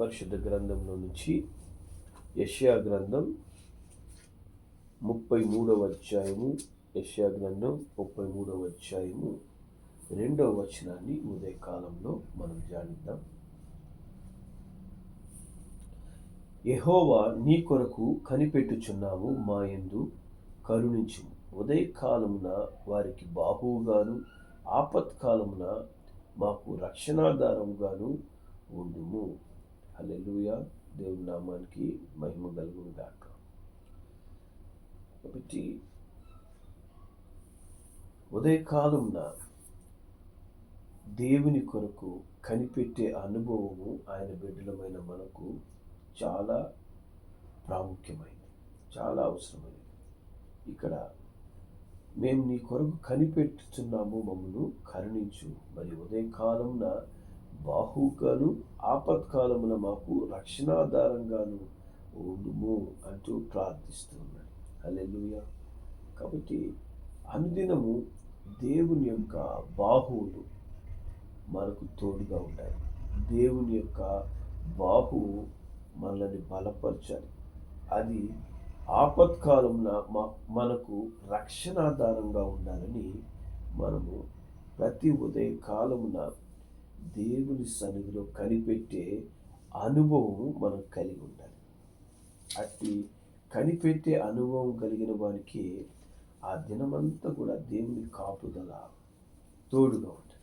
పరిశుద్ధ గ్రంథంలో నుంచి యష్యా గ్రంథం ముప్పై మూడవ అధ్యాయము. యష్యా గ్రంథం ముప్పై మూడవ అధ్యాయము. రెండవ వచనాన్ని ఉదయకాలంలో మనం ధ్యానిద్దాం. యహోవా నీ కొరకు కనిపెట్టుచున్నావు మా యందు కరుణించు ఉదయకాలమున వారికి బాహువుగాను ఆపత్కాలమున మాకు రక్షణాధారముగాను ఉండుము. హల్లెలూయా. దేవుని నామానికి మహిమ కలుగును గాక కాబట్టి ఉదయకాలంన దేవుని కొరకు కనిపెట్టే అనుభవము ఆయన బిడ్డలమైన మనకు చాలా ప్రాముఖ్యమైనది చాలా అవసరమైనది. ఇక్కడ మేము నీ కొరకు కనిపెట్టుచున్నాము మమ్మను కరుణించు. మరి ఉదయకాలంన బాహుగాను ఆపత్కాలమున మాకు రక్షణాధారంగాను ఉండుము అంటూ ప్రార్థిస్తున్నాడు. అల్లెలుయ కాబట్టి అనుదినము దేవుని యొక్క బాహువులు మనకు తోడుగా ఉంటాయి. దేవుని యొక్క బాహువు మనల్ని బలపరచాలి. అది ఆపత్కాలంన మా మనకు రక్షణాధారంగా ఉండాలని మనము ప్రతి ఉదయ కాలమున దేవుని సన్నిధిలో కనిపెట్టే అనుభవం మనం కలిగి ఉండాలి. అట్టి కనిపెట్టే అనుభవం కలిగిన వారికి ఆ దినమంతా కూడా దేవుని కాపుదల తోడుగా ఉంటుంది.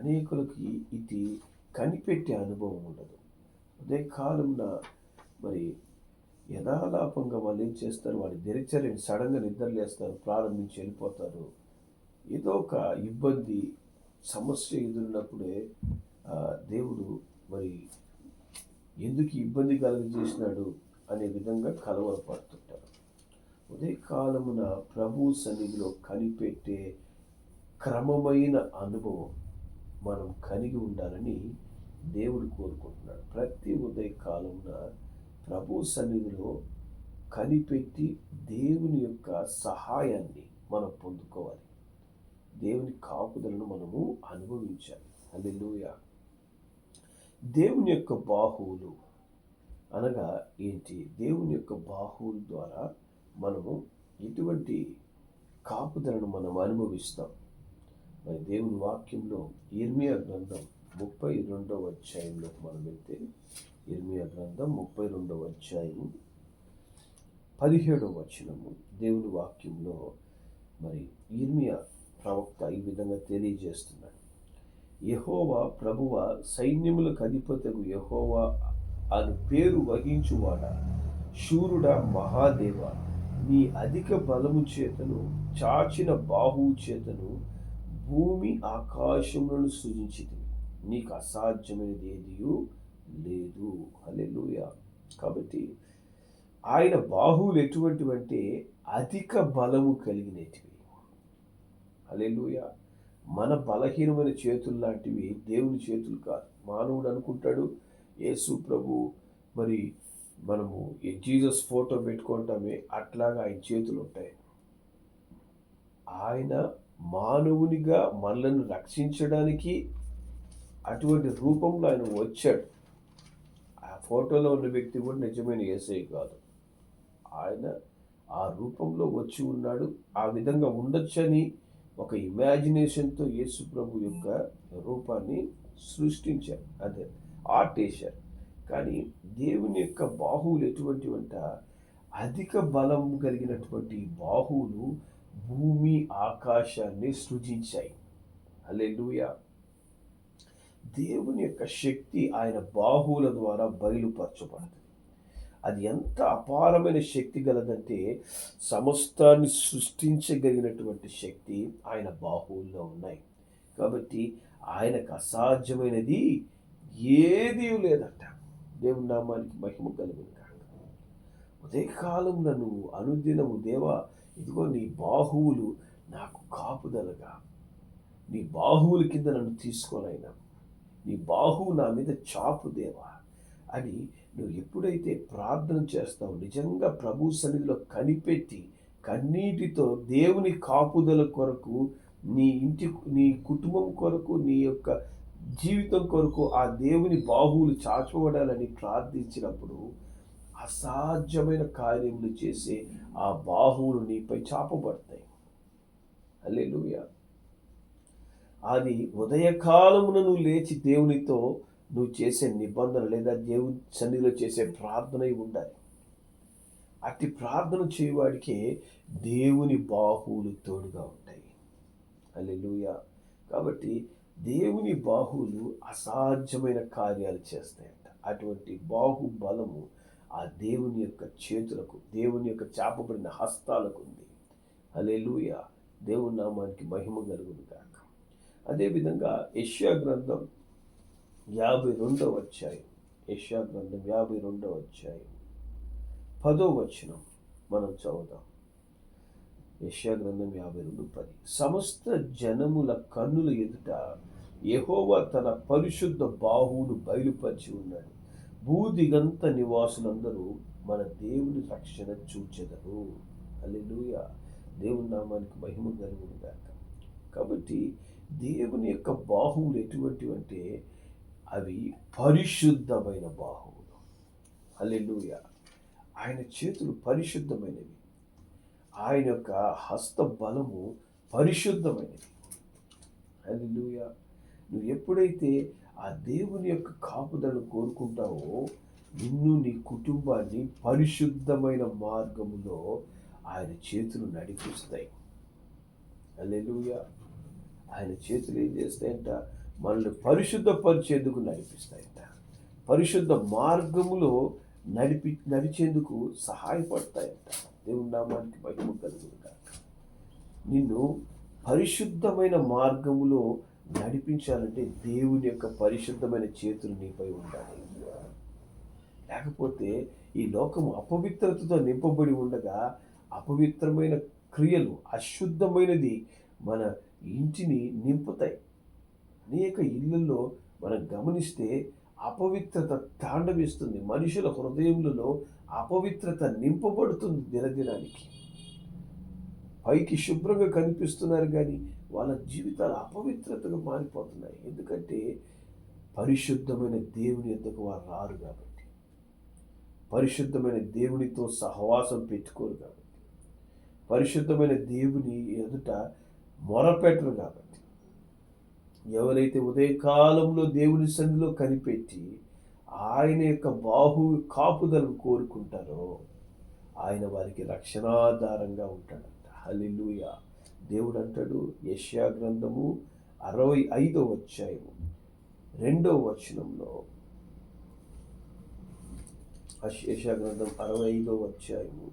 అనేకులకి ఇది కనిపెట్టే అనుభవం ఉండదు. ఉదయకాలంన మరి యథాలాపంగా వాళ్ళు ఏం చేస్తారు? వాడి దినచర్యని సడన్గా నిద్రలేస్తారు ప్రారంభించి వెళ్ళిపోతారు. ఏదో ఒక ఇబ్బంది సమస్య ఎదురున్నప్పుడే దేవుడు మరి ఎందుకు ఇబ్బంది కలుగజేసినాడు అనే విధంగా కలవరపడుతుంటారు. ఉదయకాలమున ప్రభు సన్నిధిలో కనిపెట్టే క్రమమైన అనుభవం మనం కలిగి ఉండాలని దేవుడు కోరుకుంటున్నాడు. ప్రతి ఉదయకాలమున ప్రభు సన్నిధిలో కనిపెట్టి దేవుని యొక్క సహాయాన్ని మనం పొందుకోవాలి. దేవుని కాపుదలను మనము అనుభవించాలి. హల్లెలూయా. దేవుని యొక్క బాహువులు అనగా ఏంటి? దేవుని యొక్క బాహువుల ద్వారా మనము ఎటువంటి కాపుదలను మనం అనుభవిస్తాం. మరి దేవుని వాక్యంలో ఇర్మియా గ్రంథం ముప్పై రెండవ అధ్యాయంలో మనం వెళ్తే ఇర్మియా గ్రంథం ముప్పై రెండవ అధ్యాయము పదిహేడవ వచనము దేవుని వాక్యంలో మరి ఇర్మియా ప్రవక్త ఈ విధంగా తెలియజేస్తున్నాడు. యహోవా ప్రభువ సైన్యములకు అధిపతకు యహోవా అని పేరు వహించువాడ? శూరుడా మహాదేవ నీ అధిక బలము చేతను చాచిన బాహువు చేతను భూమి ఆకాశములను సృజించింది నీకు అసాధ్యమైనది ఏదియు లేదు. అలెలుయ కాబట్టి ఆయన బాహువులు ఎటువంటివంటే అధిక బలము కలిగినటివి. అలెలుయ మన బలహీనమైన చేతులు లాంటివి దేవుని చేతులు కాదు. మానవుడు అనుకుంటాడు యేసు ప్రభు మరి మనము ఈ జీసస్ ఫోటో పెట్టుకుంటామే అట్లాగా ఆయన చేతులు ఉంటాయి. ఆయన మానవునిగా మనలను రక్షించడానికి అటువంటి రూపంలో ఆయన వచ్చాడు. ఆ ఫోటోలో ఉన్న వ్యక్తి కూడా నిజమైన ఏసై కాదు. ఆయన ఆ రూపంలో వచ్చి ఉన్నాడు. ఆ విధంగా ఉండొచ్చని ఒక ఇమాజినేషన్తో యేసు ప్రభు యొక్క రూపాన్ని సృష్టించారు. అదే ఆర్ట్ వేశారు కానీ దేవుని యొక్క బాహువులు ఎటువంటివంట అధిక బలం కలిగినటువంటి బాహువులు భూమి ఆకాశాన్ని సృజించాయి. అల్లెలుయా దేవుని యొక్క శక్తి ఆయన బాహువుల ద్వారా బయలుపరచబడదు. అది ఎంత అపారమైన శక్తి గలదంటే సమస్తాన్ని సృష్టించగలిగినటువంటి శక్తి ఆయన బాహువుల్లో ఉన్నాయి. కాబట్టి ఆయనకు అసాధ్యమైనది ఏదీ లేదంట. దేవుని నామానికి మహిమ కలుగును కాక. ఉదయకాలంలో నువ్వు అనుదినము దేవా ఇదిగో నీ బాహువులు నాకు కాపుదలగా. నీ బాహువుల కింద నన్ను తీసుకోనైనా. నీ బాహువు నా మీద చాపు దేవా అని నువ్వు ఎప్పుడైతే ప్రార్థన చేస్తావు నిజంగా ప్రభు సన్నిధిలో కనిపెట్టి కన్నీటితో దేవుని కాపుదల కొరకు నీ ఇంటి నీ కుటుంబం కొరకు నీ యొక్క జీవితం కొరకు ఆ దేవుని బాహువులు చాచబడాలని ప్రార్థించినప్పుడు అసాధ్యమైన కార్యములు చేసే ఆ బాహువులు నీపై చాపబడతాయి. హల్లెలూయా. అది ఉదయకాలమున నువ్వు లేచి దేవునితో నువ్వు చేసే నిబంధన లేదా దేవుని సన్నిధిలో చేసే ప్రార్థన ఉండాలి. అట్టి ప్రార్థన చేయవాడికే దేవుని బాహువులు తోడుగా ఉంటాయి. అల్లెలుయ కాబట్టి దేవుని బాహువులు అసాధ్యమైన కార్యాలు చేస్తాయంట. అటువంటి బాహు బలము ఆ దేవుని యొక్క చేతులకు దేవుని యొక్క చాపబడిన హస్తాలకు ఉంది. అల్లెలుయ దేవుని నామానికి మహిమ కలుగును కాక అదేవిధంగా యష్యా గ్రంథం యాభై రెండవ అధ్యాయం. యెషయా గ్రంథం యాభై రెండవ అధ్యాయం. పదో వచనం మనం చదువుదాం. యెషయా గ్రంథం యాభై రెండు పది. సమస్త జనముల కన్నుల ఎదుట యహోవా తన పరిశుద్ధ బాహువును బయలుపరిచి ఉన్నాడు. భూదిగంత నివాసులందరూ మన దేవుని రక్షణ చూచెదరు. అల్లెలుయ దేవుని నామానికి మహిమ కలుగును గాక. కాబట్టి దేవుని యొక్క బాహువులు ఎటువంటివంటే అంటే అవి పరిశుద్ధమైన బాహువులు. అల్లెలుయ ఆయన చేతులు పరిశుద్ధమైనవి. ఆయన యొక్క హస్త బలము పరిశుద్ధమైనది. అల్లెలుయ నువ్వు ఎప్పుడైతే ఆ దేవుని యొక్క కాపుదలను కోరుకుంటావో నిన్ను నీ కుటుంబాన్ని పరిశుద్ధమైన మార్గములో ఆయన చేతులు నడిపిస్తాయి. అల్లెలుయ ఆయన చేతులు ఏం చేస్తాయంట? మనల్ని పరిశుద్ధపరిచేందుకు నడిపిస్తాయంట పరిశుద్ధ మార్గములో నడిపి నడిచేందుకు సహాయపడతాయంట దేవుని నామానికి మహిమ కలుగుతాక నిన్ను పరిశుద్ధమైన మార్గములో నడిపించాలంటే దేవుని యొక్క పరిశుద్ధమైన చేతులు నీపై ఉండాలి. లేకపోతే ఈ లోకము అపవిత్రతతో నింపబడి ఉండగా అపవిత్రమైన క్రియలు అశుద్ధమైనది మన ఇంటిని నింపుతాయి. అనేక ఇళ్ళల్లో మనం గమనిస్తే అపవిత్రత తాండవిస్తుంది. మనుషుల హృదయములలో అపవిత్రత నింపబడుతుంది దినదినానికి. పైకి శుభ్రంగా కనిపిస్తున్నారు కానీ వాళ్ళ జీవితాలు అపవిత్రతగా మారిపోతున్నాయి. ఎందుకంటే పరిశుద్ధమైన దేవుని ఎందుకు వారు రారు కాబట్టి. పరిశుద్ధమైన దేవునితో సహవాసం పెట్టుకోరు కాబట్టి. పరిశుద్ధమైన దేవుని ఎదుట మొరపెట్టరు కాబట్టి. ఎవరైతే ఉదయకాలంలో దేవుని సన్నిధిలో కనిపెట్టి ఆయన యొక్క బాహు కాపుదలను కోరుకుంటారో ఆయన వారికి రక్షణాధారంగా ఉంటాడంట. హలిలుయ దేవుడు అంటాడు యష్యా గ్రంథము అరవై ఐదో అధ్యాయము రెండో వచనంలో. యష్యా గ్రంథం అరవై ఐదో అధ్యాయము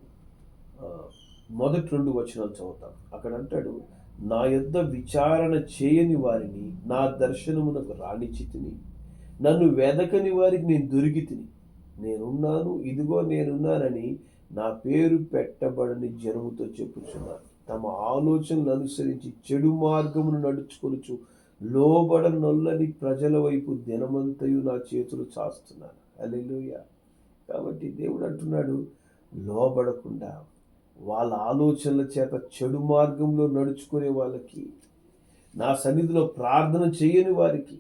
మొదటి రెండు వచనాలు చదువుతాం. అక్కడ అంటాడు నా యొద్ద విచారణ చేయని వారిని నా దర్శనమునకు రాణిచితిని. నన్ను వెదకని వారికి నేను దొరికి తిని నేనున్నాను ఇదిగో నేనున్నానని నా పేరు పెట్టబడని జనముతో చెప్పుచున్నాను. తమ ఆలోచనలు అనుసరించి చెడు మార్గమును నడుచుకొనుచు లోబడ నొల్లని ప్రజల వైపు దినమంతయు నా చేతులు చాస్తున్నాను హల్లెలూయా. కాబట్టి దేవుడు అంటున్నాడు లోబడకుండా వాళ్ళ ఆలోచనల చేత చెడు మార్గంలో నడుచుకునే వాళ్ళకి నా సన్నిధిలో ప్రార్థన చేయని వారికి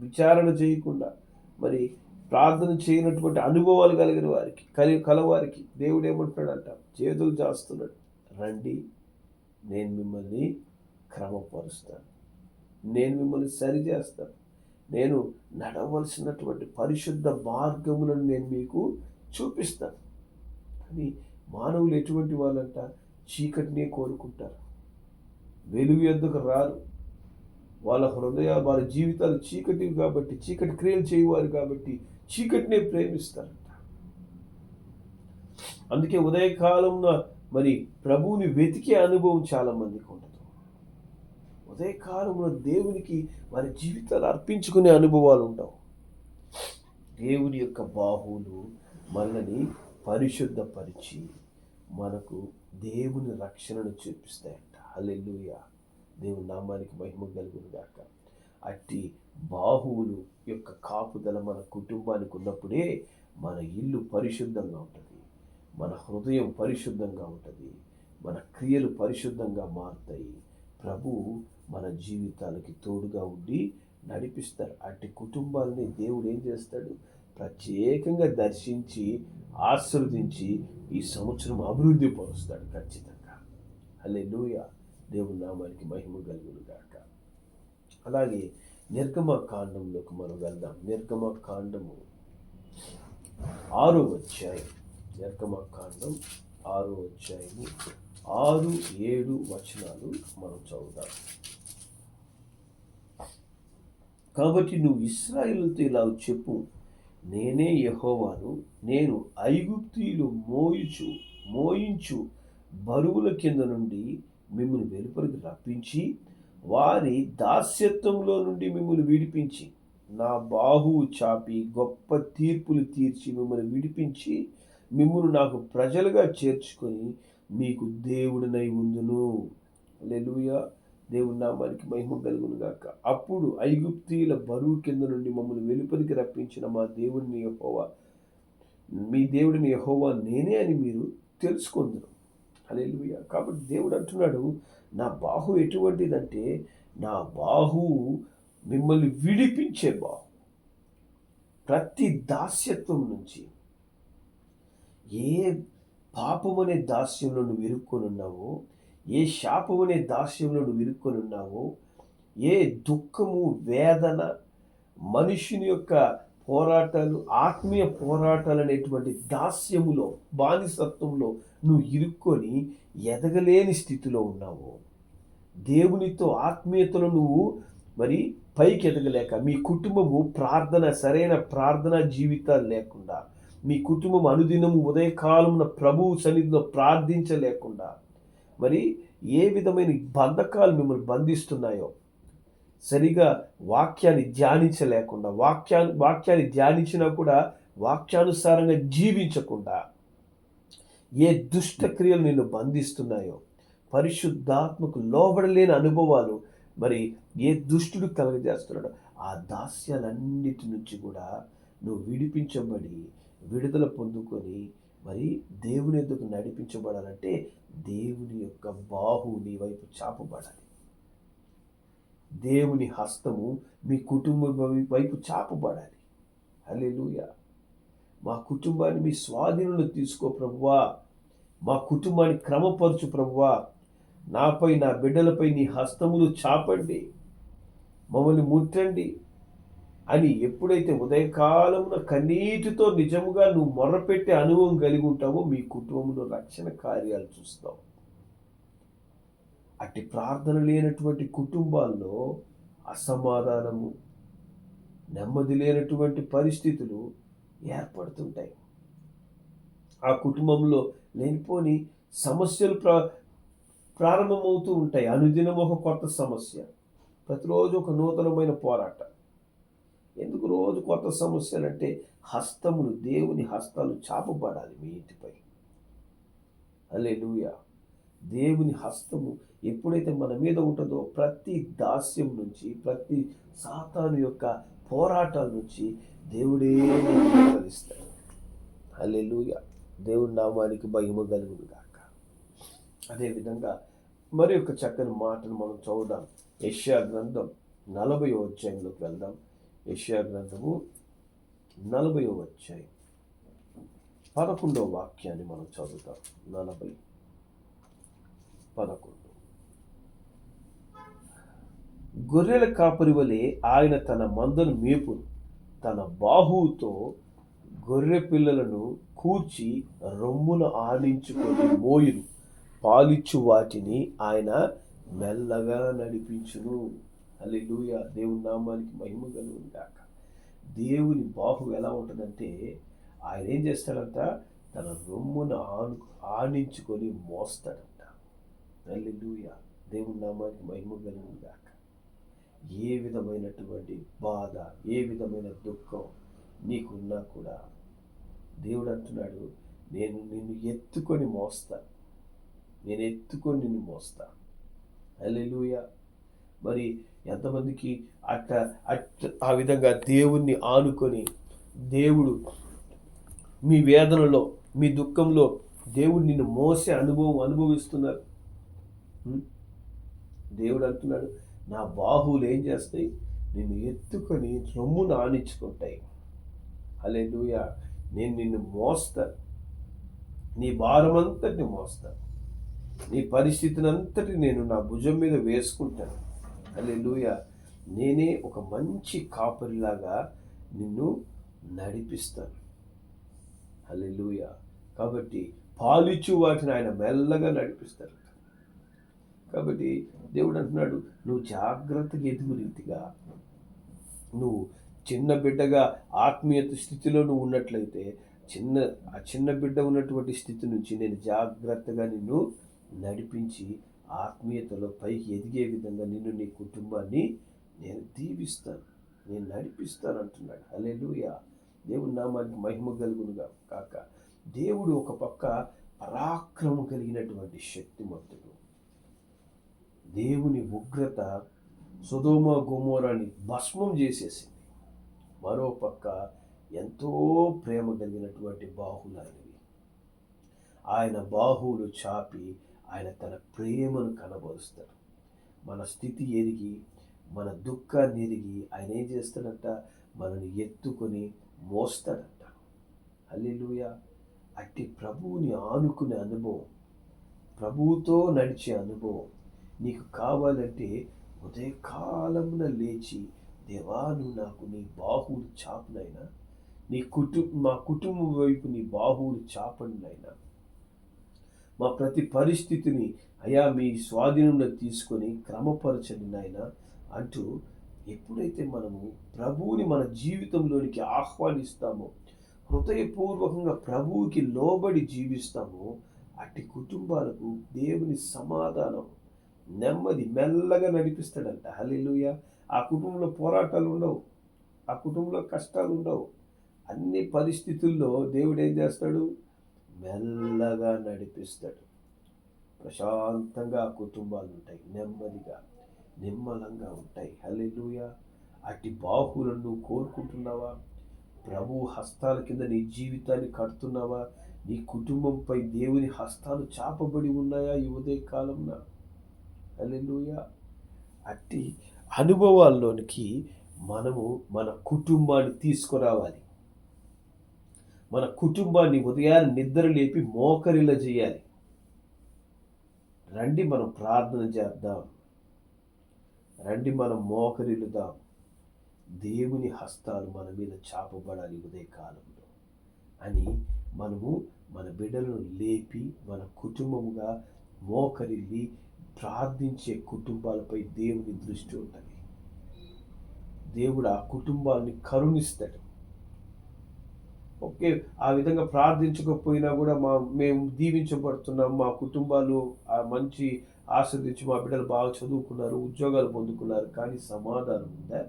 విచారణ చేయకుండా మరి ప్రార్థన చేయనటువంటి అనుభవాలు కలిగిన వారికి కలి కలవారికి దేవుడు ఏమంటున్నాడంట? చేతులు చేస్తున్నాడు. రండి నేను మిమ్మల్ని క్రమపరుస్తాను. నేను మిమ్మల్ని సరిచేస్తాను నేను నడవలసినటువంటి పరిశుద్ధ మార్గములను నేను మీకు చూపిస్తాను. కానీ మానవులు ఎటువంటి వాళ్ళంట? చీకటినే కోరుకుంటారు. వెలుగు ఎద్దకు రారు వాళ్ళ హృదయ వాళ్ళ జీవితాలు చీకటివి కాబట్టి చీకటి క్రియలు చేయవారు కాబట్టి చీకటినే ప్రేమిస్తారంట. అందుకే ఉదయకాలంలో మరి ప్రభువుని వెతికే అనుభవం చాలా మందికి ఉండదు. ఉదయకాలంలో దేవునికి వారి జీవితాలు అర్పించుకునే అనుభవాలు ఉండవు. దేవుని యొక్క బాహువులు మనల్ని పరిశుద్ధపరిచి మనకు దేవుని రక్షణను చూపిస్తాయంట. హల్లెలూయా. దేవుని నామానికి మహిమ కలుగునుగాక అట్టి బాహువులు యొక్క కాపుదల మన కుటుంబానికి ఉన్నప్పుడే మన ఇల్లు పరిశుద్ధంగా ఉంటుంది. మన హృదయం పరిశుద్ధంగా ఉంటుంది. మన క్రియలు పరిశుద్ధంగా మారుతాయి. ప్రభు మన జీవితాలకి తోడుగా ఉండి నడిపిస్తారు. అట్టి కుటుంబాలని దేవుడు ఏం చేస్తాడు? ప్రత్యేకంగా దర్శించి ఆశీర్వదించి ఈ సంవత్సరం అభివృద్ధి పరుస్తాడు ఖచ్చితంగా. అల్లే దేవుని నామానికి మహిమ కలుగునుగాక అలాగే నిర్గమ కాండంలోకి మనం వెళ్దాం. నిర్గమ కాండము ఆరో అధ్యాయం. నిర్గమ కాండం ఆరో అధ్యాయము ఆరు ఏడు వచనాలు మనం చదువుదాం. కాబట్టి నువ్వు ఇస్రాయిల్తో ఇలా చెప్పు. నేనే యహోవాను నేను ఐగుప్తీయులు మోయించు మోయించు బరువుల కింద నుండి మిమ్మల్ని వెలుపలికి రప్పించి వారి దాస్యత్వంలో నుండి మిమ్మల్ని విడిపించి నా బాహువు చాపి గొప్ప తీర్పులు తీర్చి మిమ్మల్ని విడిపించి మిమ్మల్ని నాకు ప్రజలుగా చేర్చుకొని మీకు దేవుడినై ఉందును. లెలుయా దేవుని నామానికి మహిమ కలుగును గాక. అప్పుడు ఐగుప్తీల బరువు కింద నుండి మమ్మల్ని వెలుపలికి రప్పించిన మా దేవుడిని యహోవా మీ దేవుడిని యహోవా నేనే అని మీరు తెలుసుకుందరు. అలెలుయ కాబట్టి దేవుడు అంటున్నాడు నా బాహు ఎటువంటిదంటే నా బాహు మిమ్మల్ని విడిపించే బాహు ప్రతి దాస్యత్వం నుంచి ఏ పాపం అనే దాస్యంలో నువ్వు ఇరుక్కొని ఉన్నావో ఏ శాపం అనే దాస్యంలో నువ్వు ఇరుక్కొని ఉన్నావో ఏ దుఃఖము వేదన మనుషుని యొక్క పోరాటాలు ఆత్మీయ పోరాటాలు అనేటువంటి దాస్యములో బానిసత్వంలో నువ్వు ఇరుక్కొని ఎదగలేని స్థితిలో ఉన్నావు దేవునితో ఆత్మీయతలో నువ్వు మరి పైకి ఎదగలేక మీ కుటుంబము ప్రార్థన సరైన ప్రార్థన జీవితాలు లేకుండా మీ కుటుంబం అనుదినము ఉదయకాలమున ప్రభువు సన్నిధిలో ప్రార్థించలేకుండా మరి ఏ విధమైన బంధకాలు మిమ్మల్ని బంధిస్తున్నాయో సరిగా వాక్యాన్ని ధ్యానించలేకుండా వాక్యా వాక్యాన్ని ధ్యానించినా కూడా వాక్యానుసారంగా జీవించకుండా ఏ దుష్టక్రియలు నిన్ను బంధిస్తున్నాయో పరిశుద్ధాత్మకు లోబడలేని అనుభవాలు మరి ఏ దుష్టుడు కలగజేస్తున్నాడో ఆ దాస్యాలన్నిటి నుంచి కూడా నువ్వు విడిపించబడి విడుదల పొందుకొని మరి దేవుని ఎందుకు నడిపించబడాలంటే దేవుని యొక్క బాహు నీ వైపు చాపబడాలి. దేవుని హస్తము మీ కుటుంబం వైపు చాపబడాలి. హల్లెలూయ. మా కుటుంబాన్ని మీ స్వాధీనంలో తీసుకో ప్రభువా. మా కుటుంబాన్ని క్రమపరచు ప్రభువా. నాపై నా బిడ్డలపై నీ హస్తములు చాపండి. మమ్మల్ని ముట్టండి. అని ఎప్పుడైతే ఉదయకాలమున కన్నీటితో నిజముగా నువ్వు మొర్రపెట్టే అనుభవం కలిగి ఉంటావో మీ కుటుంబంలో రక్షణ కార్యాలు చూస్తావు. అట్టి ప్రార్థన లేనటువంటి కుటుంబాల్లో అసమాధానము నెమ్మది లేనటువంటి పరిస్థితులు ఏర్పడుతుంటాయి. ఆ కుటుంబంలో లేనిపోని సమస్యలు ప్రా ప్రారంభమవుతూ ఉంటాయి. అనుదినం ఒక కొత్త సమస్య. ప్రతిరోజు ఒక నూతనమైన పోరాటం. ఎందుకు రోజు కొత్త సమస్యలు అంటే హస్తములు దేవుని హస్తాలు చాపబడాలి మీ ఇంటిపై. అలే దేవుని హస్తము ఎప్పుడైతే మన మీద ఉంటుందో ప్రతి దాస్యం నుంచి ప్రతి సాతాను యొక్క పోరాటాల నుంచి దేవుడే ఫలిస్తాడు అల్లెలుయ దేవుడి నామానికి భయము కలుగును గాక. అదేవిధంగా మరి ఒక చక్కని మాటను మనం చూద్దాం. యష్యా గ్రంథం నలభై అధ్యాయంలోకి వెళ్దాం. యష్యా గ్రంథము నలభై వచ్చాయి పదకొండవ వాక్యాన్ని మనం చదువుతాం. నలభై. పదకొండు. గొర్రెల కాపరి వలె ఆయన తన మందను మేపును. తన బాహువుతో గొర్రె పిల్లలను కూర్చి రొమ్మును ఆడించుకొని మోయును. పాలిచ్చు వాటిని ఆయన మెల్లగా నడిపించును. అల్లెలుయ దేవుని నామానికి మహిమ కలుగును గాక. దేవుని బాహు ఎలా ఉంటుందంటే ఆయన ఏం చేస్తాడంట? తన రొమ్మును ఆను ఆనించుకొని మోస్తాడంట. అల్లెలుయ దేవుని నామానికి మహిమ కలుగును ఏ విధమైనటువంటి బాధ ఏ విధమైన దుఃఖం నీకున్నా కూడా దేవుడు అంటున్నాడు నేను నిన్ను ఎత్తుకొని మోస్తా. నేను ఎత్తుకొని నిన్ను మోస్తాను అల్లెలుయా మరి ఎంతమందికి అట్ట అట్ట ఆ విధంగా దేవుణ్ణి ఆనుకొని దేవుడు మీ వేదనలో మీ దుఃఖంలో దేవుడు నిన్ను మోసే అనుభవం అనుభవిస్తున్నారు. దేవుడు అంటున్నాడు నా బాహువులు ఏం చేస్తాయి? నిన్ను ఎత్తుకొని రొమ్మును ఆనించుకుంటాయి లూయ నేను నిన్ను మోస్తాను నీ భారమంతటిని మోస్తాను నీ పరిస్థితిని అంతటి నేను నా భుజం మీద వేసుకుంటాను. అల్లెలుయ నేనే ఒక మంచి కాపరిలాగా నిన్ను నడిపిస్తాను. అల్లెలుయ కాబట్టి పాలిచ్చు వాటిని ఆయన మెల్లగా నడిపిస్తారు. కాబట్టి దేవుడు అంటున్నాడు నువ్వు జాగ్రత్తగా ఎదుగు రీతిగా. నువ్వు చిన్న బిడ్డగా ఆత్మీయత స్థితిలో నువ్వు ఉన్నట్లయితే చిన్న ఆ చిన్న బిడ్డ ఉన్నటువంటి స్థితి నుంచి నేను జాగ్రత్తగా నిన్ను నడిపించి ఆత్మీయతలో పైకి ఎదిగే విధంగా నిన్ను నీ కుటుంబాన్ని నేను దీవిస్తాను నేను నడిపిస్తాను అంటున్నాడు. హల్లెలూయా. దేవుడు నామానికి మహిమ కలుగునుగా కాక. దేవుడు ఒక పక్క పరాక్రమం కలిగినటువంటి శక్తిమంతుడు. దేవుని ఉగ్రత సుధోమ గుమోరాన్ని భస్మం చేసేసింది. మరో పక్క ఎంతో ప్రేమ కలిగినటువంటి బాహులు ఆయన బాహువులు చాపి ఆయన తన ప్రేమను కనబరుస్తాడు. మన స్థితి ఎరిగి మన దుఃఖాన్ని ఎరిగి ఆయన ఏం చేస్తాడంట? మనని ఎత్తుకొని మోస్తాడంట. అల్లెలుయ అట్టి ప్రభువుని ఆనుకునే అనుభవం ప్రభువుతో నడిచే అనుభవం నీకు కావాలంటే ఉదయకాలమున లేచి దేవా నువ్వు నాకు నీ బాహువులు చాపునైనా నీ కుటుంబ మా కుటుంబం వైపు నీ బాహువులు చాపండినైనా మా ప్రతి పరిస్థితిని అయా మీ స్వాధీనంలో తీసుకొని క్రమపరచండి నాయన అంటూ ఎప్పుడైతే మనము ప్రభువుని మన జీవితంలోనికి ఆహ్వానిస్తామో హృదయపూర్వకంగా ప్రభువుకి లోబడి జీవిస్తామో అట్టి కుటుంబాలకు దేవుని సమాధానం నెమ్మది మెల్లగా నడిపిస్తాడంట. హల్లెలూయా. ఆ కుటుంబంలో పోరాటాలు ఉండవు. ఆ కుటుంబంలో కష్టాలు ఉండవు. అన్ని పరిస్థితుల్లో దేవుడు ఏం చేస్తాడు? మెల్లగా నడిపిస్తాడు. ప్రశాంతంగా కుటుంబాలు ఉంటాయి. నెమ్మదిగా నిమ్మలంగా ఉంటాయి. హలెలుయ అట్టి బాహులను నువ్వు కోరుకుంటున్నావా? ప్రభు హస్తాల కింద నీ జీవితాన్ని కడుతున్నావా? నీ కుటుంబంపై దేవుని హస్తాలు చాపబడి ఉన్నాయా ఈ ఉదయ కాలంలో హలెలుయ అట్టి అనుభవాల్లోనికి మనము మన కుటుంబాన్ని తీసుకురావాలి. మన కుటుంబాన్ని ఉదయాన్ని నిద్ర లేపి మోకరిల చేయాలి. రండి మనం ప్రార్థన చేద్దాం. రండి మనం మోకరిల్లుదాం. దేవుని హస్తాలు మన మీద చాపబడాలి ఉదయ కాలంలో అని మనము మన బిడ్డలను లేపి మన కుటుంబముగా మోకరిల్లి ప్రార్థించే కుటుంబాలపై దేవుని దృష్టి ఉంటుంది దేవుడు ఆ కుటుంబాన్ని కరుణిస్తాడు. ఓకే ఆ విధంగా ప్రార్థించకపోయినా కూడా మా మేము దీవించబడుతున్నాం మా కుటుంబాలు ఆ మంచి ఆస్వాదించి మా బిడ్డలు బాగా చదువుకున్నారు ఉద్యోగాలు పొందుకున్నారు కానీ సమాధానం ఉందా?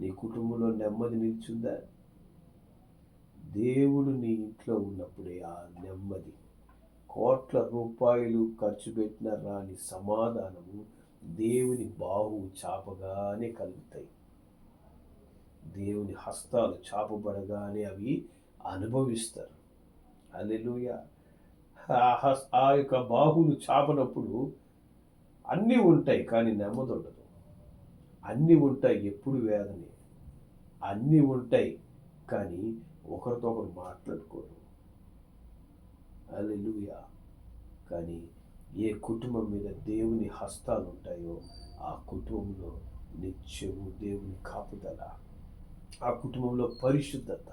నీ కుటుంబంలో నెమ్మది నిలిచిందా? దేవుడు నీ ఇంట్లో ఉన్నప్పుడే ఆ నెమ్మది కోట్ల రూపాయలు ఖర్చు పెట్టిన రాని సమాధానము దేవుని బాహు చాపగానే కలుగుతాయి. దేవుని హస్తాలు చాపబడగానే అవి అనుభవిస్తారు. అల్లెలుయ ఆ హస్ ఆ యొక్క బాహులు చాపనప్పుడు అన్నీ ఉంటాయి కానీ నెమ్మది ఉండదు అన్నీ ఉంటాయి ఎప్పుడు వేదనే. అన్నీ ఉంటాయి కానీ ఒకరితో ఒకరు మాట్లాడుకోరు. అల్లెలుయ కానీ ఏ కుటుంబం మీద దేవుని హస్తాలు ఉంటాయో ఆ కుటుంబంలో నిత్యము దేవుని కాపుదల ఆ కుటుంబంలో పరిశుద్ధత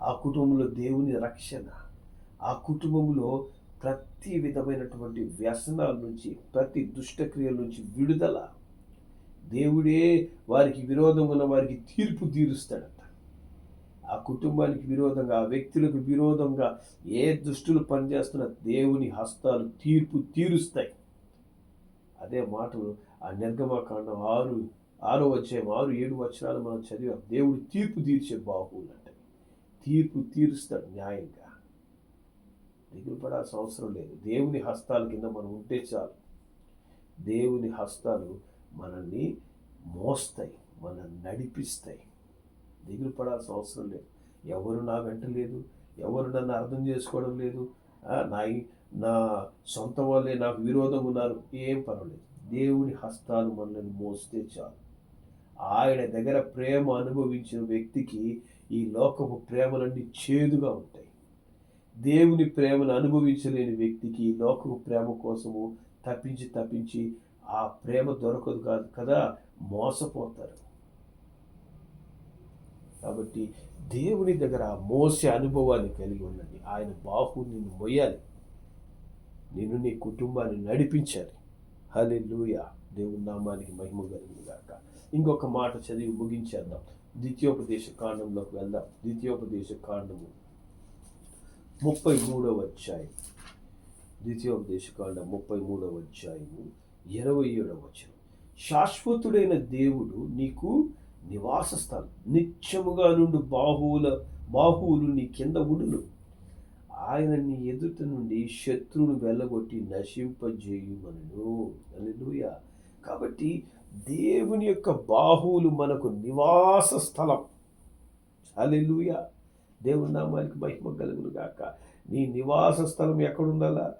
ఆ కుటుంబంలో దేవుని రక్షణ ఆ కుటుంబంలో ప్రతి విధమైనటువంటి వ్యసనాల నుంచి ప్రతి దుష్టక్రియల నుంచి విడుదల. దేవుడే వారికి విరోధం ఉన్న వారికి తీర్పు తీరుస్తాడట. ఆ కుటుంబానికి విరోధంగా ఆ వ్యక్తులకు విరోధంగా ఏ దుష్టులు పనిచేస్తున్న దేవుని హస్తాలు తీర్పు తీరుస్తాయి. అదే మాటలు ఆ నిర్గమకాండం ఆరు ఆరో వచ్చే ఆరు ఏడు వచనాలు మనం చదివాం. దేవుడు తీర్పు తీర్చే బాహువులు అంటే. తీర్పు తీరుస్తాడు న్యాయంగా. దిగులు పడాల్సిన అవసరం లేదు. దేవుని హస్తాల కింద మనం ఉంటే చాలు. దేవుని హస్తాలు మనల్ని మోస్తాయి మనల్ని నడిపిస్తాయి. దిగులు పడాల్సిన అవసరం లేదు. ఎవరు నా వెంట లేదు ఎవరు నన్ను అర్థం చేసుకోవడం లేదు నా నా సొంత వాళ్ళే నాకు విరోధం ఉన్నారు ఏం పర్వాలేదు. దేవుని హస్తాలు మనల్ని మోస్తే చాలు. ఆయన దగ్గర ప్రేమ అనుభవించిన వ్యక్తికి ఈ లోకపు ప్రేమలన్నీ చేదుగా ఉంటాయి. దేవుని ప్రేమను అనుభవించలేని వ్యక్తికి ఈ లోకపు ప్రేమ కోసము తప్పించి తప్పించి ఆ ప్రేమ దొరకదు కాదు కదా మోసపోతారు. కాబట్టి దేవుని దగ్గర ఆ మోసే అనుభవాన్ని కలిగి ఉండండి. ఆయన బాహు నిన్ను మొయ్యాలి. నిన్ను నీ కుటుంబాన్ని నడిపించాలి. హలే దేవుని నామానికి మహిమ కలిగింది ఇంకొక మాట చదివి ముగించేద్దాం. ద్వితీయోపదేశ కాండంలోకి వెళ్దాం. ద్వితీయోపదేశ కాండము ముప్పై మూడవ అధ్యాయం ద్వితీయోపదేశ కాండం ముప్పై మూడవ అధ్యాయము ఇరవై ఏడవ వచనం. శాశ్వతుడైన దేవుడు నీకు నివాస స్థలం నిత్యముగా నుండి బాహువుల బాహువులు నీ కింద ఉడును. ఆయన నీ ఎదుట నుండి శత్రువును వెళ్ళగొట్టి నశింపజేయుమను అల్లెలూయ కాబట్టి దేవుని యొక్క బాహువులు మనకు నివాస స్థలం. హలెలుయ దేవుని నామానికి మహిమ కలుగును గాక. నీ నివాస స్థలం ఎక్కడుండాలా?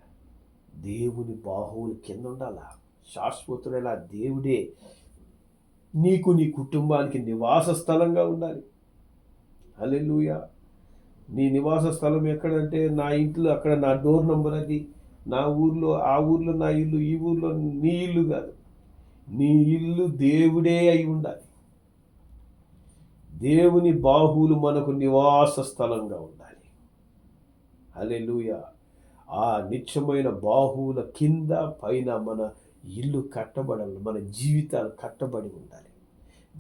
దేవుని బాహువులు కింద ఉండాలా శాశ్వతుడైన దేవుడే నీకు నీ కుటుంబానికి నివాస స్థలంగా ఉండాలి. హలెలుయ నీ నివాస స్థలం ఎక్కడంటే నా ఇంట్లో అక్కడ నా డోర్ నంబర్ అది. నా ఊర్లో ఆ ఊర్లో నా ఇల్లు ఈ ఊర్లో నీ ఇల్లు కాదు. నీ ఇల్లు దేవుడే అయి ఉండాలి. దేవుని బాహువులు మనకు నివాస స్థలంగా ఉండాలి. అలెలుయ ఆ నిత్యమైన బాహువుల కింద పైన మన ఇల్లు కట్టబడాలి మన జీవితాలు కట్టబడి ఉండాలి.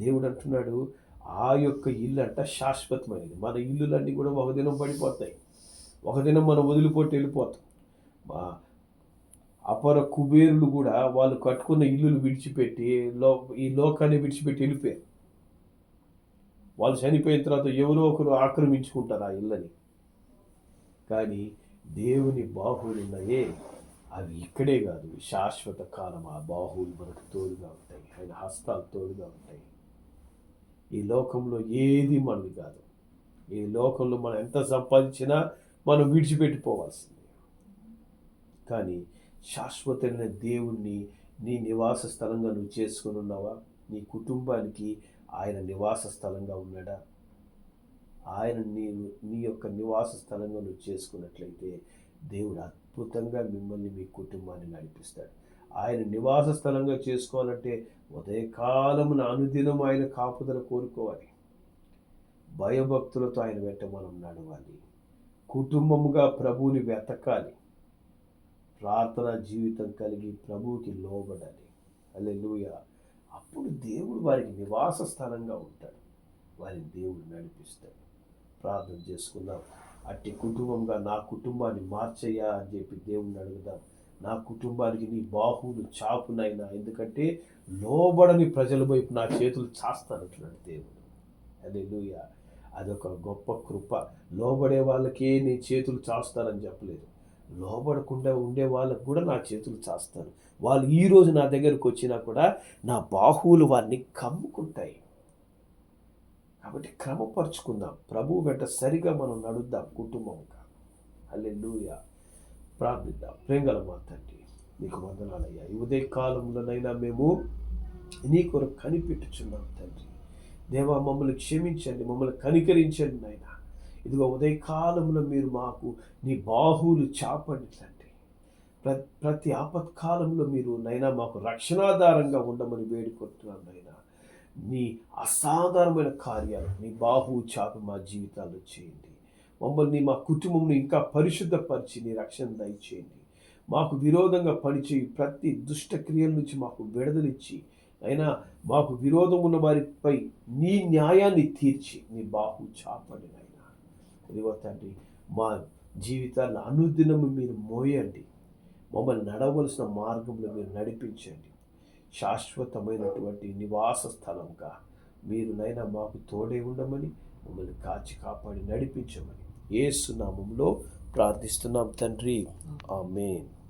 దేవుడు అంటున్నాడు ఆ యొక్క ఇల్లు అంట శాశ్వతమైనది. మన ఇల్లులన్నీ కూడా ఒక దినం పడిపోతాయి. ఒక దినం మనం వదిలిపోతే వెళ్ళిపోతాం. అపర కుబేరులు కూడా వాళ్ళు కట్టుకున్న ఇల్లులు విడిచిపెట్టి లో ఈ లోకాన్ని విడిచిపెట్టి వెళ్ళిపోయారు. వాళ్ళు చనిపోయిన తర్వాత ఎవరో ఒకరు ఆక్రమించుకుంటారు ఆ ఇళ్ళని. కానీ దేవుని బాహువులున్నాయే అవి ఇక్కడే కాదు. శాశ్వత కాలం ఆ బాహువులు మనకు తోడుగా ఉంటాయి. ఆయన హస్తాలు తోడుగా ఉంటాయి. ఈ లోకంలో ఏది మనది కాదు. ఈ లోకంలో మనం ఎంత సంపాదించినా మనం విడిచిపెట్టిపోవాల్సింది. కానీ శాశ్వతమైన దేవుణ్ణి నీ నివాస స్థలంగా నువ్వు చేసుకుని ఉన్నావా? నీ కుటుంబానికి ఆయన నివాస స్థలంగా ఉన్నాడా? ఆయన నీ నీ యొక్క నివాస స్థలంగా నువ్వు చేసుకున్నట్లయితే దేవుడు అద్భుతంగా మిమ్మల్ని మీ కుటుంబాన్ని నడిపిస్తాడు. ఆయన నివాస స్థలంగా చేసుకోవాలంటే ఉదయకాలమున అనుదినం ఆయన కాపుదల కోరుకోవాలి. భయభక్తులతో ఆయన వెంట మనం నడవాలి. కుటుంబముగా ప్రభువుని వెతకాలి. ప్రార్థన జీవితం కలిగి ప్రభువుకి లోబడాలి. అల్లెలుయ అప్పుడు దేవుడు వారికి నివాస స్థానంగా ఉంటాడు. వారిని దేవుడు నడిపిస్తాడు. ప్రార్థన చేసుకుందాం. అట్టి కుటుంబంగా నా కుటుంబాన్ని మార్చయ్యా అని చెప్పి దేవుడిని అడుగుదాం. నా కుటుంబానికి నీ బాహువులు చాపునైనా. ఎందుకంటే లోబడని ప్రజల వైపు నా చేతులు చాస్తానంటున్నాడు దేవుడు. అదే లూయ అదొక గొప్ప కృప. లోబడే వాళ్ళకే నీ చేతులు చాస్తానని చెప్పలేదు. లోబడకుండా ఉండే వాళ్ళకు కూడా నా చేతులు చాస్తాను. వాళ్ళు ఈరోజు నా దగ్గరకు వచ్చినా కూడా నా బాహువులు వారిని కమ్ముకుంటాయి. కాబట్టి క్రమపరుచుకుందాం. ప్రభు వెంట సరిగా మనం నడుద్దాం కుటుంబంగా అల్లెలుయ ప్రార్థిద్దాం. ప్రేంగల మా తండ్రి నీకు వందనాలయ్యా. ఉదయ కాలంలోనైనా మేము నీ కొరకు కనిపెట్టుచున్నాం తండ్రి. దేవా మమ్మల్ని క్షమించండి మమ్మల్ని కనికరించండి నాయన. ఇదిగో ఉదయకాలంలో మీరు మాకు నీ బాహువులు చాపండి తండ్రి ప్ర ప్రతి ఆపత్కాలంలో మీరు నైనా మాకు రక్షణాధారంగా ఉండమని వేడుకుంటున్నాను నైనా. నీ అసాధారణమైన కార్యాలు నీ బాహువు చాపి మా జీవితాల్లో చేయండి. మమ్మల్ని మా కుటుంబంను ఇంకా పరిశుద్ధపరిచి నీ రక్షణ దయచేయండి. మాకు విరోధంగా పనిచేయి ప్రతి దుష్ట క్రియల నుంచి మాకు విడుదలిచ్చి అయినా మాకు విరోధం ఉన్న వారిపై నీ న్యాయాన్ని తీర్చి నీ బాహు చాపండి ఇదిగో తండ్రి మా జీవితాన్ని అనుదినము మీరు మోయండి. మమ్మల్ని నడవలసిన మార్గంలో మీరు నడిపించండి. శాశ్వతమైనటువంటి నివాస స్థలంగా మీరు నైనా మాకు తోడే ఉండమని మమ్మల్ని కాచి కాపాడి నడిపించమని ఏసునామంలో ప్రార్థిస్తున్నాం తండ్రి. ఆమెన్.